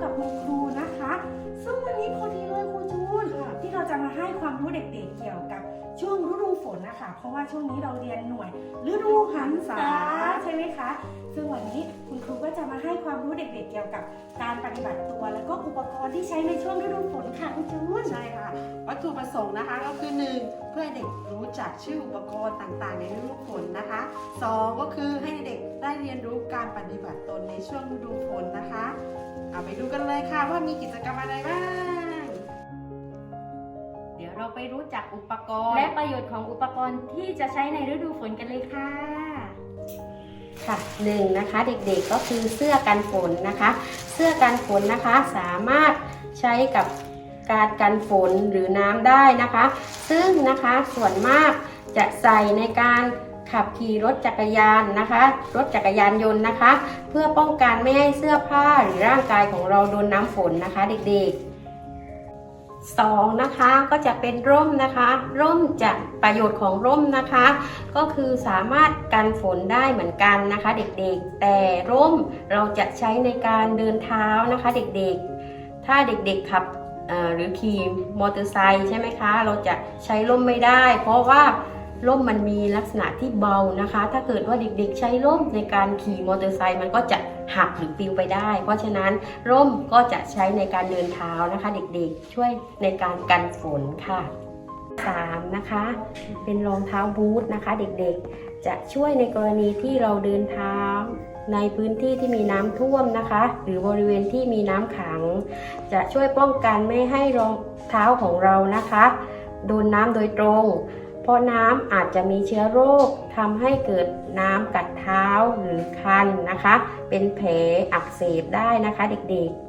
ก็มาพบกับคุณครูนะคะ ซึ่งวันนี้พอดีเลยครูจูนที่เราจะมาให้ความรู้เด็กๆเกี่ยวกับช่วงฤดูฝนนะคะ เพราะว่าช่วงนี้เราเรียนหน่วยฤดูหันษาใช่ไหมคะ ซึ่งวันนี้คุณครูก็จะมาให้ความรู้เด็กๆเกี่ยวกับการปฏิบัติตัว แล้วก็อุปกรณ์ที่ใช้ในช่วงฤดูฝนค่ะคุณจูนใช่ค่ะ วัตถุประสงค์นะคะก็คือหนึ่งเพื่อให้เด็กรู้จักชื่ออุปกรณ์ต่างๆ ในฤดูฝนนะคะสองก็คือให้เด็กได้เรียนรู้การปฏิบัติตนในช่วงฤดูฝนนะคะ เอาไปดูกันเลยค่ะว่ามีกิจกรรมอะไรบ้าง เดี๋ยวเราไปรู้จักอุปกรณ์ และประโยชน์ของอุปกรณ์ที่จะใช้ในฤดูฝนกันเลยค่ะ ค่ะหนึ่งนะคะเด็กๆก็คือเสื้อกันฝนนะคะ เสื้อกันฝนนะคะสามารถใช้กับการกันฝนหรือน้ำได้นะคะ ซึ่งนะคะส่วนมากจะใส่ในการ ขับขี่รถจักรยานนะคะ รถจักรยานยนต์นะคะ เพื่อป้องกันไม่ให้เสื้อผ้าหรือร่างกายของเราโดนน้ำฝนนะคะ เด็กๆสองนะคะก็จะเป็นร่มนะคะ ร่มจะประโยชน์ของร่มนะคะ ก็คือสามารถกันฝนได้เหมือนกันนะคะ เด็กๆ แต่ร่มเราจะใช้ในการเดินเท้านะคะ เด็กๆ ถ้าเด็กๆขับหรือขี่มอเตอร์ไซค์ใช่ไหมคะ เราจะใช้ร่มไม่ได้ เพราะว่า ร่มมันมีลักษณะที่เบานะคะ ถ้าเกิดว่าเด็กๆ ใช้ร่มในการขี่มอเตอร์ไซค์มันก็จะหักหรือปลิวไปได้ เพราะฉะนั้นร่มก็จะใช้ในการเดินเท้านะคะ เด็กๆ ช่วยในการกันฝนค่ะ 3. นะคะ เป็นรองเท้าบูทนะคะ เด็กๆ จะช่วยในกรณีที่เราเดินเท้าในพื้นที่ที่มีน้ำท่วมนะคะ หรือบริเวณที่มีน้ำขัง จะช่วยป้องกันไม่ให้รองเท้าของเรานะคะ โดนน้ำโดยตรง เพราะน้ำอาจจะมีเชื้อโรคทำให้เกิดน้ำกัดเท้าหรือคันนะคะ เป็นแผลอักเสบได้นะคะเด็กๆ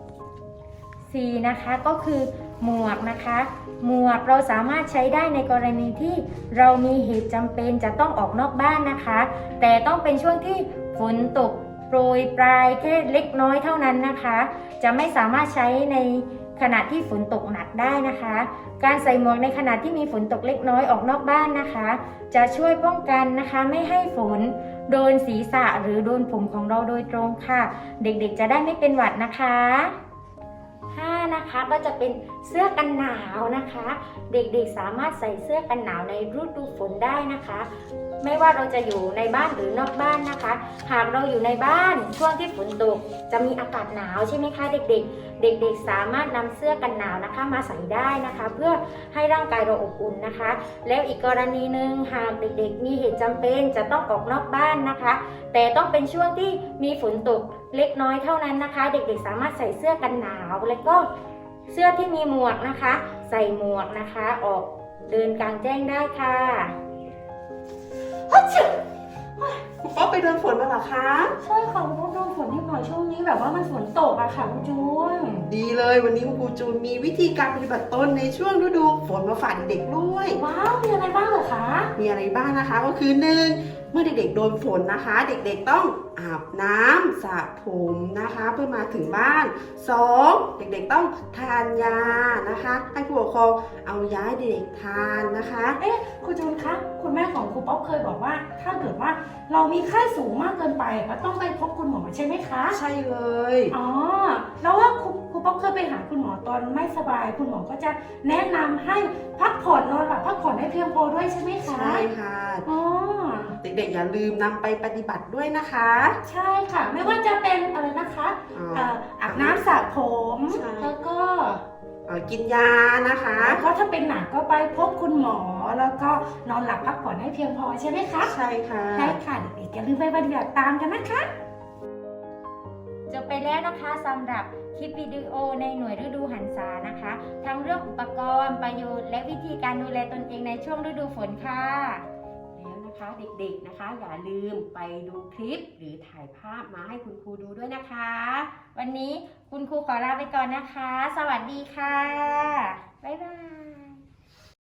4 นะคะก็คือหมวกนะคะ หมวกเราสามารถใช้ได้ในกรณีที่เรามีเหตุจำเป็นจะต้องออกนอกบ้านนะคะ แต่ต้องเป็นช่วงที่ฝนตกโปรยปลายแค่เล็กน้อยเท่านั้นนะคะ จะไม่สามารถใช้ใน ขณะที่ฝนตกหนักได้นะคะ การใส่หมวกในขณะที่มีฝนตกเล็กน้อยออกนอกบ้านนะคะ จะช่วยป้องกันนะคะไม่ให้ฝนโดนศีรษะหรือโดนผมของเราโดยตรงค่ะ เด็กๆจะได้ไม่เป็นหวัดนะคะ 5 นะคะ ก็จะเป็นเสื้อกันหนาวนะคะ เด็กๆสามารถใส่เสื้อกันหนาวในฤดูฝนได้นะคะ ไม่ว่าเราจะอยู่ในบ้านหรือนอกบ้านนะคะ หากเราอยู่ในบ้านช่วงที่ฝนตกจะมีอากาศหนาวใช่ไหมคะเด็กๆ เด็กๆ สามารถนำเสื้อกันหนาวนะคะมาใส่ได้นะคะ เพื่อให้ร่างกายเราอบอุ่นนะคะ แล้วอีกกรณีหนึ่งหากเด็กๆ มีเหตุจำเป็นจะต้องออกนอกบ้านนะคะ แต่ต้องเป็นช่วงที่มีฝนตก เล็กน้อยเท่านั้นนะคะ เด็กๆสามารถใส่เสื้อกันหนาว แล้วก็เสื้อที่มีหมวกนะคะ ใส่หมวกนะคะออกเดินกลางแจ้งได้ค่ะคุณป๊อปไปเดินฝนมาเหรอคะใช่ค่ะคุณครูโดนฝนที่หน่อยช่วงนี้แบบว่ามันฝนตกอะค่ะคุณจูนดีเลยวันนี้คุณครูจูนมีวิธีการปฏิบัติตนในช่วงฤดูฝนมาฝากเด็กๆด้วย ว้าวมีอะไรบ้างเหรอคะ มีอะไรบ้างนะคะก็คือหนึ่งเมื่อเด็กๆโดนฝนนะคะ เด็กๆต้องอาบน้ำสระผมนะคะเพื่อมาถึงบ้านสองเด็กๆต้องทานยานะคะ ให้ผู้ปกครองเอายาให้เด็กๆทานนะคะ เอ๊ะครูจูนคะคุณแม่ของครูป๊อปเคยบอกว่า ถ้าเกิดว่าเรามีไข้สูงมากเกินไปก็ต้องไปพบคุณหมอใช่ไหมคะใช่เลยอ๋อแล้วว่าครูครูป๊อปเคยไปหาคุณหมอตอนไม่สบาย คุณหมอก็จะแนะนำให้พักผ่อนนอนหลับพักผ่อนให้เพียงพอด้วยใช่ไหมคะใช่ค่ะอ๋อเด็กๆอย่าลืมนำไปปฏิบัติด้วยนะคะ ใช่ค่ะ ไม่ว่าจะเป็นอะไรนะคะอ๋อ เอ่ออาบน้ำสระผม ใช่ แล้วก็เอ่อกินยานะคะ แล้วก็ถ้าเป็นหนักก็ไปพบคุณหมอ แล้วก็นอนหลับพักผ่อนให้เพียงพอใช่ไหมคะใช่ค่ะ ใช่ค่ะเด็กๆอย่าลืมไปปฏิบัติตามกันนะคะ จบไปแล้วนะคะสำหรับคลิปวิดีโอในหน่วยฤดูหันษานะคะ ทั้งเรื่องอุปกรณ์ประโยชน์ และวิธีการดูแลตนเองในช่วงฤดูฝนค่ะแล้ว นะคะเด็กๆนะคะ อย่าลืมไปดูคลิปหรือถ่ายภาพมาให้คุณครูดูด้วยนะคะ วันนี้คุณครูขอลาไปก่อนนะคะ สวัสดีค่ะ บ๊ายบาย